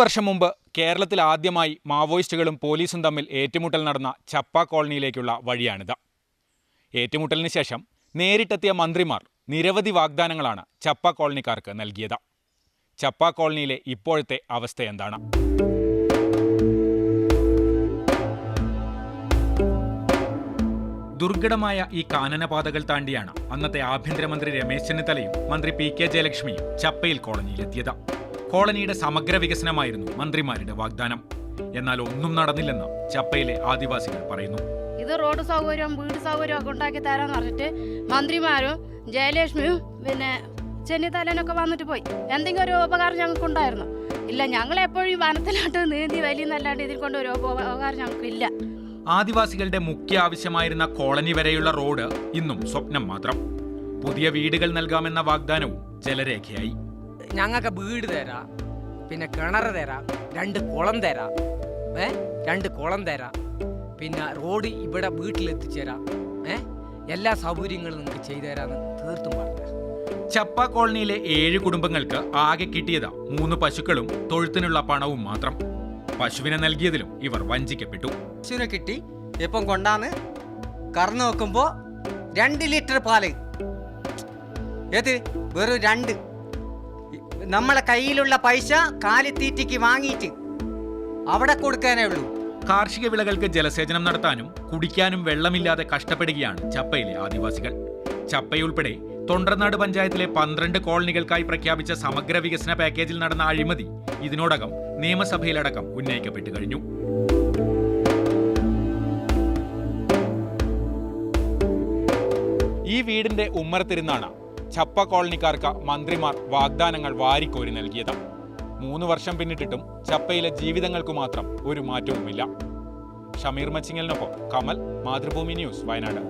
വർഷം മുമ്പ് കേരളത്തിൽ ആദ്യമായി മാവോയിസ്റ്റുകളും പോലീസും തമ്മിൽ ഏറ്റുമുട്ടൽ നടന്ന ചപ്പ കോളനിയിലേക്കുള്ള വഴിയാണിത്. ഏറ്റുമുട്ടലിന് ശേഷം നേരിട്ടെത്തിയ മന്ത്രിമാർ നിരവധി വാഗ്ദാനങ്ങളാണ് ചപ്പ കോളനിക്കാർക്ക് നൽകിയത്. ചപ്പ കോളനിയിലെ ഇപ്പോഴത്തെ അവസ്ഥ എന്താണ്? ദുർഘടമായ ഈ കാനനപാതകൾ താണ്ടിയാണ് അന്നത്തെ ആഭ്യന്തരമന്ത്രി രമേശ് ചെന്നിത്തലയും മന്ത്രി പി കെ ജയലക്ഷ്മിയും ചപ്പയിൽ കോളനിയിലെത്തിയത്. കോളനിയുടെ സമഗ്ര വികസനമായിരുന്നു മന്ത്രിമാരുടെ വാഗ്ദാനം. എന്നാൽ ഒന്നും നടന്നില്ലെന്ന് ചപ്പയിലെ ആദിവാസികൾ പറയുന്നു. ഇത് റോഡ് സൗകര്യവും വീട് സൗകര്യവും ഒക്കെ ഉണ്ടാക്കി തരാന്ന് പറഞ്ഞിട്ട് മന്ത്രിമാരും ജയലക്ഷ്മിയും പിന്നെ ചെന്നിത്തലനൊക്കെ വന്നിട്ട് പോയി. എന്തെങ്കിലും ഒരു ഉപകാരം ഞങ്ങൾക്ക് ഉണ്ടായിരുന്നു ഇല്ല ഞങ്ങൾ എപ്പോഴും വനത്തിലോട്ട് നീന്തി വലിയെന്നല്ലാണ്ട് ഇതിൽ കൊണ്ട് ഒരു ഉപകാരം ഞങ്ങൾക്ക് ഇല്ല ആദിവാസികളുടെ മുഖ്യ ആവശ്യമായിരുന്ന കോളനി വരെയുള്ള റോഡ് ഇന്നും സ്വപ്നം മാത്രം. പുതിയ വീടുകൾ നൽകാമെന്ന വാഗ്ദാനവും ജലരേഖയായി. ഞങ്ങൾക്ക് വീട് തരാം പിന്നെ കിണർ തരാം രണ്ട് കുളം തരാം ഏ? രണ്ട് കുളം തരാം പിന്നെ റോഡ് ഇവിടെ വീട്ടിലെത്തിച്ചേരാം ഏ? എല്ലാ സൗകര്യങ്ങളും നിങ്ങൾക്ക് ചെയ്തു തരാമെന്ന് തീർത്തും പറഞ്ഞു ചപ്പ കോളനിയിലെ ഏഴ് കുടുംബങ്ങൾക്ക് ആകെ കിട്ടിയതാ മൂന്ന് പശുക്കളും തൊഴുത്തിനുള്ള പണവും മാത്രം. പശുവിനെ നൽകിയതിലും ഇവർ വഞ്ചിക്കപ്പെട്ടു. പശുവിനെ കിട്ടി. ഇപ്പം കൊണ്ടാന്ന്? കറന്നു നോക്കുമ്പോൾ രണ്ട് ലിറ്റർ പാൽ. ഏത്? വെറും രണ്ട്. നമ്മളെ കയ്യിലുള്ള പൈസ കാലിത്തീറ്റയ്ക്ക് വാങ്ങിയിട്ട് അവിടെ കൊടുക്കാനേ ഉള്ളൂ. കാർഷിക വിളകൾക്ക് ജലസേചനം നടത്താനും കുടിക്കാനും വെള്ളമില്ലാതെ കഷ്ടപ്പെടുകയാണ് ചപ്പയിലെ ആദിവാസികൾ. ചപ്പയുൾപ്പെടെ തൊണ്ടർനാട് പഞ്ചായത്തിലെ പന്ത്രണ്ട് കോളനികൾക്കായി പ്രഖ്യാപിച്ച സമഗ്ര വികസന പാക്കേജിൽ നടന്ന അഴിമതി ഇതിനോടകം നിയമസഭയിലടക്കം ഉന്നയിക്കപ്പെട്ടു കഴിഞ്ഞു. ഈ വീടിന്റെ ഉമ്മറത്തിരുന്നാണ് ചപ്പ കോളനിക്കാർക്ക് മന്ത്രിമാർ വാഗ്ദാനങ്ങൾ വാരിക്കോരി നൽകിയത്. മൂന്ന് വർഷം പിന്നിട്ടിട്ടും ചപ്പയിലെ ജീവിതങ്ങൾക്ക് മാത്രം ഒരു മാറ്റവുമില്ല. ഷമീർ മച്ചിങ്ങലിനൊപ്പം കമൽ മാതൃഭൂമി ന്യൂസ് വയനാട്.